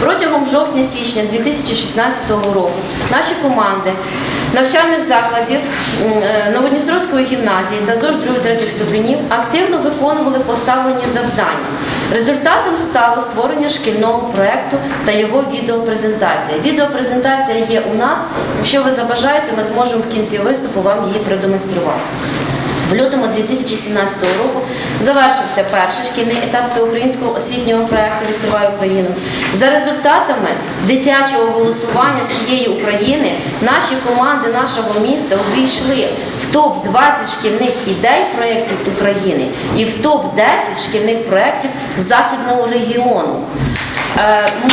Протягом жовтня-січня 2016 року наші команди навчальних закладів е, Новодністровської гімназії та ЗОЖ 2-3 ступенів активно виконували поставлені завдання. Результатом стало створення шкільного проекту та його відеопрезентація. Відеопрезентація є у нас. Якщо ви забажаєте, ми зможемо в кінці виступу вам її продемонструвати. В лютому 2017 року завершився перший шкільний етап всеукраїнського освітнього проекту Відкривай Україну. За результатами дитячого голосування всієї України наші команди нашого міста увійшли в топ 20 шкільних ідей проєктів України і в топ 10 шкільних проєктів західного регіону. Е, ми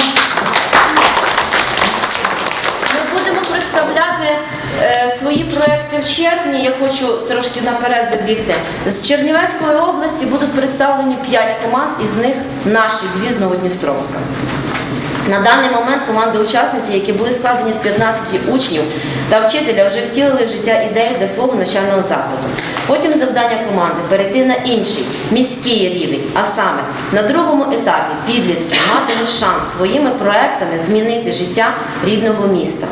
будемо представляти свої проекти в червні. Я хочу трошки наперед забігти. З Чернівецької області будуть представлені 5 команд, із них наші дві з Новодністровська. На даний момент команди учасниці, які були складені з 15 учнів та вчителя, вже втілили в життя ідею для свого навчального закладу. Потім завдання команди перейти на інший міський рівень, а саме на другому етапі підлітки матимуть шанс своїми проектами змінити життя рідного міста.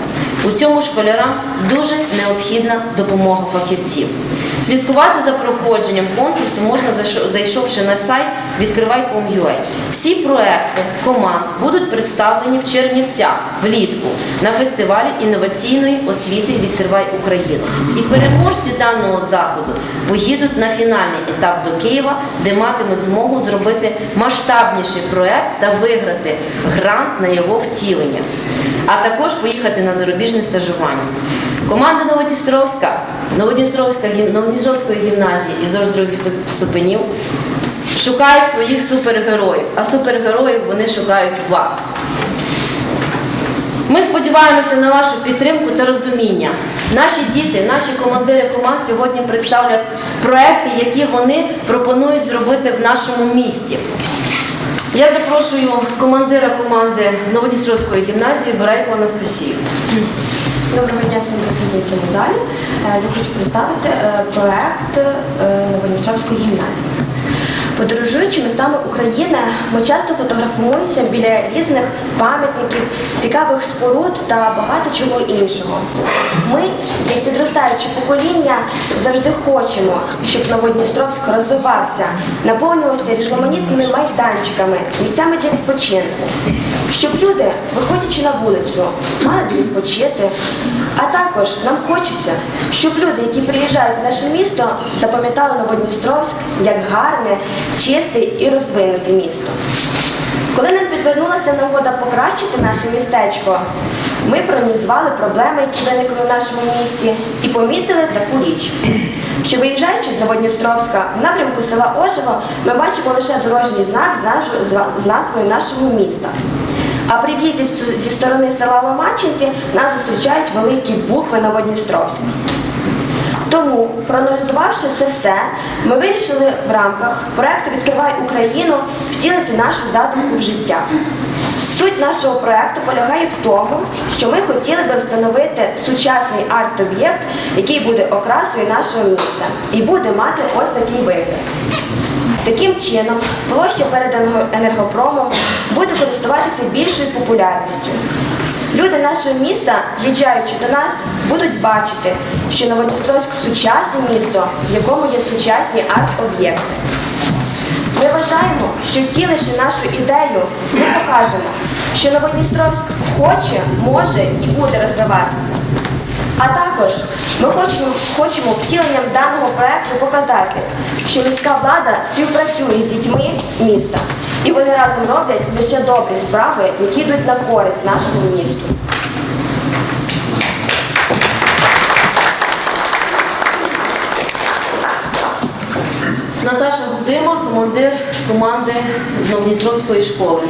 У цьому школярам дуже необхідна допомога фахівців. Слідкувати за проходженням конкурсу можна зайшовши на сайт відкривай.com.ua. Всі проекти команд будуть представлені в Чернівцях влітку на фестивалі інноваційної освіти Відкривай Україну. І переможці даного заходу поїдуть на фінальний етап до Києва, де матимуть змогу зробити масштабніший проект та виграти грант на його втілення, а також поїхати на зарубіжне стажування. Команда Новодністровська, Новодністровська Новодністровської гімназії і других ступенів шукають своїх супергероїв, а супергероїв вони шукають вас. Ми сподіваємося на вашу підтримку та розуміння. Наші діти, наші командири команд сьогодні представлять проекти, які вони пропонують зробити в нашому місті. Я запрошую командира команди Новодністровської гімназії Берейко Анастасію. Доброго дня всім присутнім цьому залі. Е, Я хочу представити е, проект е, Новодністровської гімназії. Подорожуючи містами України, ми часто фотографуємося біля різних пам'ятників, цікавих споруд та багато чого іншого. Ми, як підростаюче покоління, завжди хочемо, щоб Новодністровськ розвивався, наповнювався різноманітними майданчиками, місцями для відпочинку, щоб люди, виходячи на вулицю, мали де відпочити. А також нам хочеться, щоб люди, які приїжджають в наше місто, запам'ятали Новодністровськ як гарне, чисте і розвинуте місто. Коли нам підвернулася нагода покращити наше містечко, ми проаналізували проблеми, які виникли в нашому місті, і помітили таку річ. Що виїжджаючи з Новодністровська в напрямку села Ожево, ми бачимо лише дорожній знак з назвою нашого міста. А при в'їзді зі сторони села Ломачинці нас зустрічають великі букви Новодністровська. Тому, проаналізувавши це все, ми вирішили в рамках проекту Відкривай Україну втілити нашу задумку в життя. Суть нашого проекту полягає в тому, що ми хотіли би встановити сучасний арт-об'єкт, який буде окрасою нашого міста і буде мати ось такий вигляд. Таким чином, площа перед енергопромом буде користуватися більшою популярністю. Люди нашого міста, їжджаючи до нас, будуть бачити, що Новодністровськ сучасне місто, в якому є сучасні арт-об'єкти. Ми вважаємо, що втіливши нашу ідею, ми покажемо, що Новодністровськ хоче, може і буде розвиватися. А також ми хочемо, хочемо втіленням даного проекту показати, що міська влада співпрацює з дітьми міста, і вони разом роблять лише добрі справи, які йдуть на користь нашому місту. Гудима, командир команди Новодністровської школи.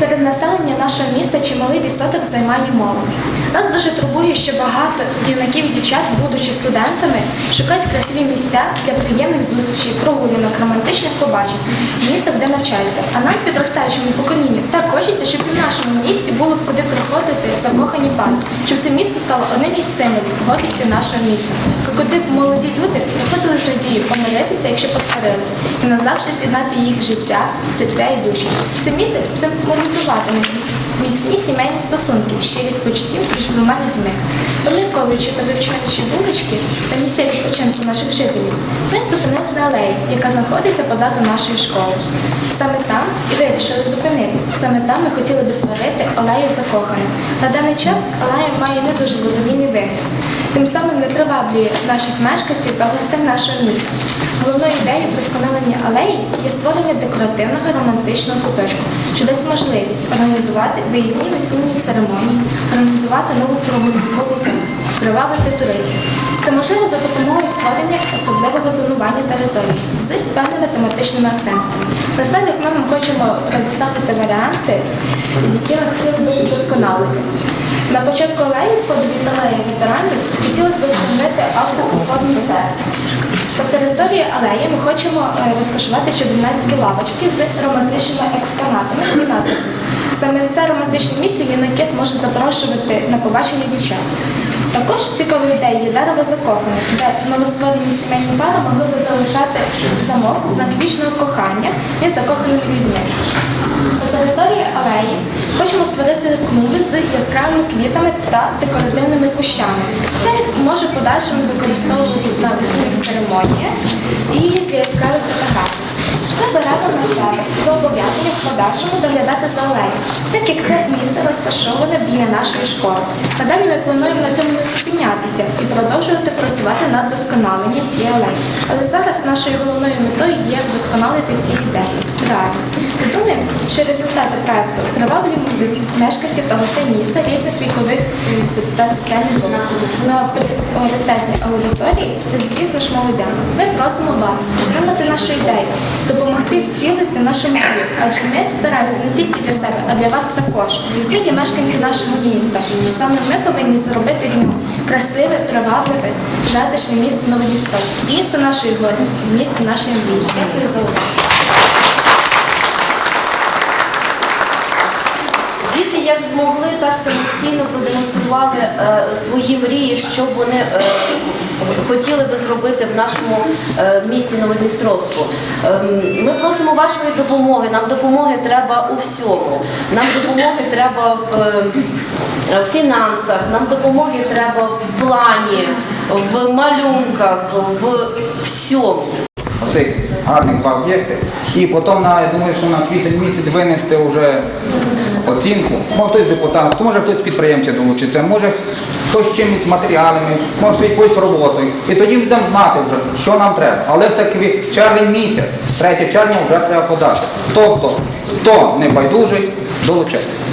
Серед населення нашого міста чималий відсоток займає молодь. Нас дуже турбує, що багато юнаків і дівчат, будучи студентами, шукають красиві місця для приємних зустрічей, прогулянок, романтичних побачень, місто, де навчаються. А нам, підростаючому поколінню, так хочеться, щоб в нашому місті було б куди приходити закохані пари, щоб це місто стало одним із символів гордістю нашого міста. Куди б молоді люди приходили з радією помиритися, якщо посварились, і назавжди з'єднати їх життя, серця і душі. Це місце символізуватиме міцні сімейні стосунки, щирість почуттів між двома людьми. Помірковуючи та вивчаючи вулички та місця відпочинку наших жителів, ми зупинилися на алеї, яка знаходиться позаду нашої школи. Саме там і вирішили зупинитись. Саме там ми хотіли би створити алею закоханих. На даний час алея має не дуже задовільний вигляд. Тим самим не приваблює наших мешканців та гостей нашого міста. Головною ідеєю вдосконалення алеї є створення декоративного романтичного куточку, що дасть можливість організувати виїзні весільні церемонії, організувати нову прогулянкову зону, привабити туристів. Це можливо за допомогою створення особливого зонування території з певними тематичними акцентами. На слайдах ми хочемо представити варіанти, які ми хотіли би вдосконалити. Початку алеї, входу від алеї ветеранів, хотілося б встановити авто у. По території алеї ми хочемо е, розташувати чудернацькі лавочки з романтичними експонатами і надписами. Саме в це романтичне місце юнаки зможуть запрошувати на побачення дівчат. Також цікавою ідеєю є дерево закоханих, де новостворені сімейні пари могли б залишати замок знак вічного кохання між закоханими людьми. По території алеї хочемо створити клумби з та декоративними кущами. Це може подальшому використовуватись на весільних церемоніях і для яскравих фотографій. Ми беремо на себе зобов'язання в подальшому доглядати за алеєю, так як це місце розташоване біля нашої школи. Надалі ми плануємо на цьому не зупинятися і продовжувати працювати над досконаленням цієї алеї. Але зараз нашою головною метою є вдосконалити ці ідеї реальність. Ми думаємо, що результати проекту приваблюють будуть мешканців та гостей міста різних вікових та соціальних груп. Пріоритетній аудиторії це, звісно ж, молодяни. Ми просимо вас підтримати нашу ідею, допомогти вцілити нашу мрію, адже ми стараємося не тільки для себе, а для вас також. Ми є мешканці нашого міста. І саме ми повинні зробити з нього красиве, привабливе, затишне місто Новодісток. Місто нашої гордості, місто нашої мрії. Дякую за увагу. Діти як змогли, так самостійно продемонстрували е, свої мрії, що вони е, хотіли би зробити в нашому е, місті Новодністровську. Ем, ми просимо вашої допомоги. Нам допомоги треба у всьому. Нам допомоги треба в, е, фінансах, нам допомоги треба в плані, в малюнках, в всьому. цих гарних два об'єкти. І потім, я думаю, що на квітень місяць винести вже оцінку. Може хтось депутат, може хтось підприємця долучиться, може хтось чимось матеріалами, може якоюсь роботою. І тоді будемо знати вже, що нам треба. Але це червень місяць, 3 червня вже треба подати. Тобто, хто не байдужий, долучайтеся.